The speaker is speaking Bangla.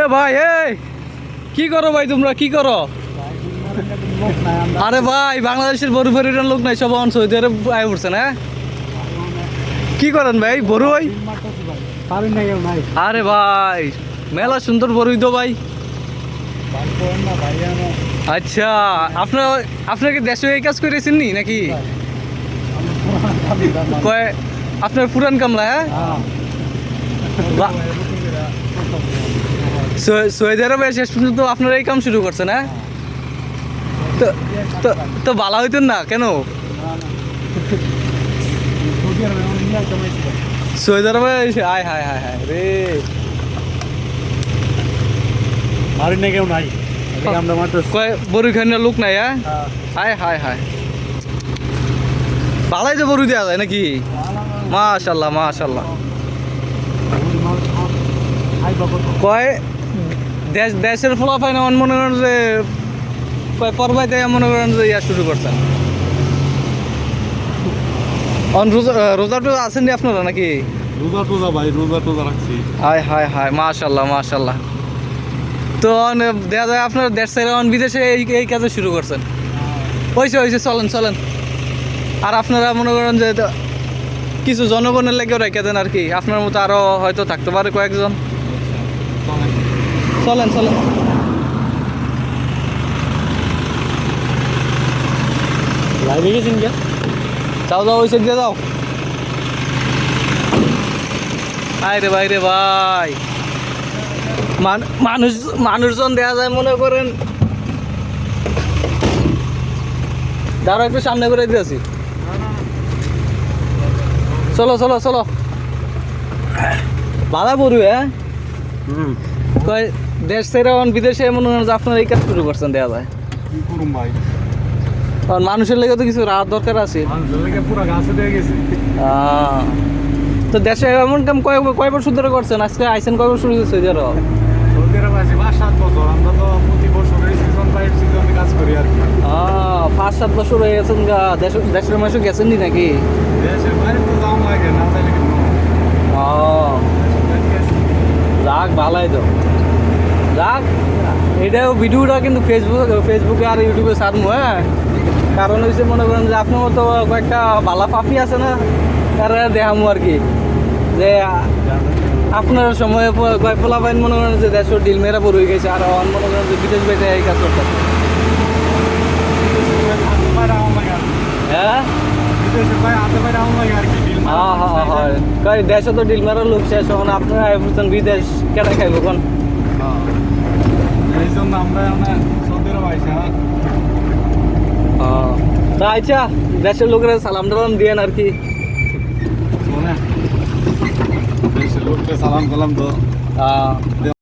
এ ভাই এই! কি করো ভাই তোমরা? কি করো? আরে ভাই বাংলাদেশের বড় ফেরিটার লোক নাই সব অন সৌদি আরব আয় পড়ছে না কি করেন ভাই বড় ভাই? পারেন না কেউ নাই আরে ভাই মেলা সুন্দর বড়ই তো ভাই। আচ্ছা আপনার আপনার কি দেশে এই কাজ করেছেন নি নাকি? কয় আপনার পুরান কামলা হ্যাঁ? সৌ- সৌদি আরবে শেষ পর্যন্ত আপনারা এই কাম শুরু করছেন হ্যাঁ? তো তো তো ভালো হইতেন না কেন? সৌদি আরবে আয় হায় হায় হায় রে। না কেউ নাই। আমরা মাত্র কয় লোক নাই হ্যাঁ? হায়। হায় হায়। ভালোই তো বড়ি দেওয়া যায় নাকি? মাশাল্লাহ মাশাল্লাহ। কয় দেশ দেশের ফলাফল এমন মনে করেন যে পর্বাইতে মনে করেন যে ইয়া শুরু করছেন রোজা টোজা আছেন নি আপনারা নাকি? রোজা টোজা ভাই রোজা টোজা রাখছি। হায় হায় হায় মাশাল্লাহ মাশাল্লাহ। তো দেখা যায় আপনার দেশ ছেড়ে অন বিদেশে এই এই কাজে শুরু করছেন। হয়েছে হয়েছে চলেন চলেন। আর আপনারা মনে করেন যে কিছু জনগণের লেগেও রেখে দেন আর কি। আপনার মতো আরও হয়তো থাকতে পারে কয়েকজন। চলেন চলেন। লাইভে গেছেন কে? যাও যাও ওই সাইড দিয়ে যাও। আয় রে ভাই। রে ভাই মান- মানুষ মানুষজন দেখা যায় মনে করেন। দাঁড়া একটু সামনে করে দিয়েছি চলো চলো চলো। বাধা পড়ু হ্যাঁ? কয় দেশ ছেড়ে অন বিদেশে মনে হয় যে আপনারা এই কাজ শুরু করছেন দেখা যায়। কি করুম ভাই? আর মানুষের লেগে তো কিছু রাত দরকার আছে। মানুষের লেগে পুরো গাছে দিয়ে গেছি। তো দেশে এমন কাম কয় কয় বছর ধরে করছেন? আজকে আইসেন কয় বছর হয়েছে সৌদি আরব? সৌদি আরব আছি পাঁচ সাত বছর। আমরা তো প্রতি বছর সিজন বাই সিজনে কাজ করি আর কি। পাঁচ সাত বছর হয়ে গেছেন গা দেশ দেশের মাসে গেছেন নি নাকি? দেশের বাইরে তো যাওয়া লাগে না দেশের। যাক ভালাই তো। এটাও ভিডিওটা কিন্তু ফেসবুক ফেসবুকে আর ইউটিউবে ছাড়বো হ্যাঁ। কারণ হচ্ছে মনে করেন যে আপনার মতো কয়েকটা বালা পাপি আছে না, তারা দেখামো আর কি। যে আপনার সময় পোলা পাইন মনে করেন যে দেশের ডিল মেরা পড়ে গেছে, আর মনে করেন যে বিদেশ বাইরে এই কাজ করতে। হ্যাঁ? হ্যাঁ হ্যাঁ হ্যাঁ দেশে তো ডিল মেরার লোক শেষ এখন আপনারা বিদেশ কেটে খাইব কোন এই জন্য আমরা সৌদি আরব আইসা। তা আচ্ছা দেশের লোকেরা সালাম টালাম দিয়েন আর কি। দেশের লোককে সালাম কালাম তো